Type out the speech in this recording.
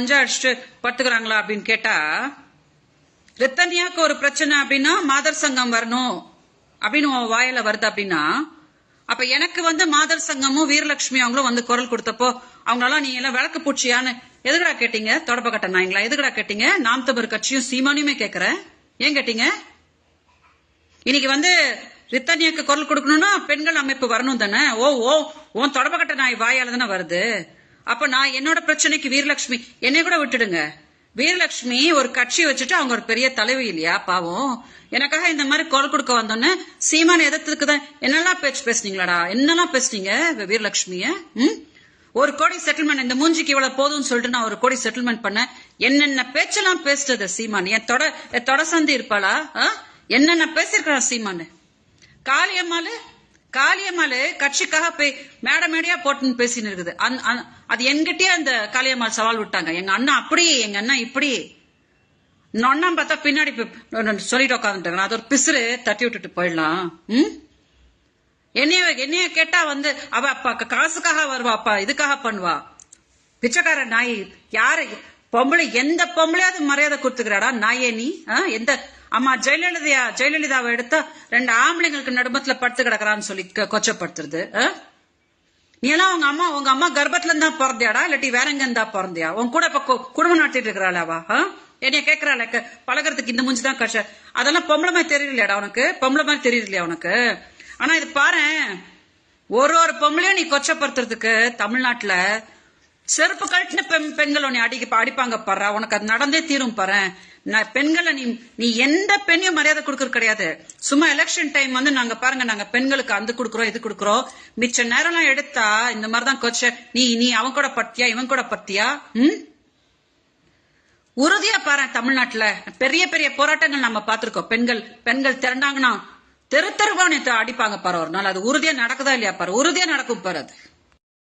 அஞ்சா அடிச்சுட்டு படுத்துக்கிறாங்களா அப்படின்னு கேட்டா ரத்தனியாவுக்கு ஒரு பிரச்சனை அப்படின்னா மாதர் சங்கம் வரணும். அப்படின்னு உன் வாயில வருது அப்படின்னா அப்ப எனக்கு வந்து மாதர் சங்கமும் வீரலட்சுமி அவங்களும் வந்து குரல் கொடுத்தப்போ அவங்களெல்லாம் நீ எல்லாம் விளக்கு பூச்சியான்னு எதுக்குடா கேட்டீங்க? தொடப்ப கட்ட நாய்ங்களா? எதுக்குடா கேட்டீங்க? நாம் தமிழ் கட்சியும் சீமானியுமே கேக்குறேன் ஏன் கேட்டீங்க? இன்னைக்கு வந்து ரித்தன்யாக்கு குரல் கொடுக்கணும்னா பெண்கள் அமைப்பு வரணும் தானே? ஓ ஓ உன் தொடப்பக்கட்ட நாய் வாயால தானே வருது. அப்ப நான் என்னோட பிரச்சனைக்கு வீரலட்சுமி என்னை கூட விட்டுடுங்க. வீரலட்சுமி ஒரு கட்சி வச்சுட்டு அவங்க ஒரு பெரிய தலைவி இல்லையா பாவம். எனக்காக இந்த மாதிரி குரல் கொடுக்க வந்தோன்னு சீமான எதிர்த்ததுக்கு தான் என்னெல்லாம் பேச்சு பேசுனீங்களாடா? என்னெல்லாம் பேசுனீங்க வீரலட்சுமிய? ம்? ஒரு கோடி செட்டில்மெண்ட் இந்த மூஞ்சிக்கு இவ்வளவு போதும்னு சொல்லிட்டு நான் ஒரு கோடி செட்டில்மெண்ட் பண்ணேன். என்னென்ன பேச்செல்லாம் பேசுறது சீமான்? என் தொட என் தொட சந்தி இருப்பாளா? ஆ? என்னென்ன பேசியிருக்கிறான் சீமான்? காளியம்மாளு காளியம்மாள் கட்சிக்காக போய் மேட மேடையா போட்டுன்னு பேசின்னு இருக்குது. அது என்கிட்டயே அந்த காளியம்மாள் சவால் விட்டாங்க. எங்க அண்ணா அப்படி எங்க அண்ணா இப்படி. நொண்ணா பார்த்தா பின்னாடி சொல்லிட்டு உட்காந்துட்டாங்க அது ஒரு பிசுறு தட்டி விட்டுட்டு போயிடலாம். ம்? என்னைய என்னைய கேட்டா வந்து அவ அப்பா காசுக்காக வருவா அப்பா இதுக்காக பண்ணுவா. பிச்சைக்கார நாய் யாரு பொம்பளை எந்த பொம்பளையாவது மரியாதை கொடுத்துக்கிறாடா நாயே நீ ஆ? எந்த அம்மா ஜெயலலிதா ஜெயலலிதாவை எடுத்தா ரெண்டு ஆம்பளைங்களுக்கு நடுமத்துல படுத்து கிடக்குறான்னு சொல்லி கொச்சப்படுத்துறது ஆ? நீ எல்லாம் உங்க அம்மா உங்க அம்மா கர்ப்பத்துல இருந்தா பிறந்தியாடா இல்லாட்டி வேற எங்க இருந்தா பிறந்தியா உன் கூட இப்ப குடும்பம் நடத்திட்டு இருக்கிறாளாவா ஆ? என்னைய கேக்குறாள் பழகிறதுக்கு இந்த மூஞ்சி தான் கஷ்டம் அதெல்லாம் பொம்பளை மாதிரி தெரியலையாடா உனக்கு பொம்பளை மாதிரி தெரியலையா உனக்கு ஆனா இது பாரு ஒரு ஒரு பொம்பளையும் நீ கொச்சப்படுத்துறதுக்கு தமிழ்நாட்டுல செருப்பு கழட்டின பெண் பெண்கள் உன்னை அடிக்க அடிப்பாங்க பாரு. உனக்கு அது நடந்தே தீரும் பாரு. நான் பெண்களை நீ நீ எந்த பெண்ணையும் மரியாதை கொடுக்கறது கிடையாது. சும்மா எலெக்ஷன் டைம் வந்து நாங்க பாருங்க நாங்க பெண்களுக்கு அந்த கொடுக்குறோம் இது கொடுக்குறோம். மிச்ச நேரம் எல்லாம் எடுத்தா இந்த மாதிரிதான் கொச்ச. நீ நீ அவன் கூட பத்தியா இவன் கூட பத்தியா ம்? உறுதியா பாரு தமிழ்நாட்டுல. பெரிய பெரிய போராட்டங்கள் நம்ம பார்த்திருக்கோம். பெண்கள் பெண்கள் திரண்டாங்கன்னா தெரு தெருவா நேத்து அடிப்பாங்க பாரு ஒரு நாள். அது உறுதியா நடக்குதா இல்லையா பாரு? உறுதியா நடக்கும் பாரு அது.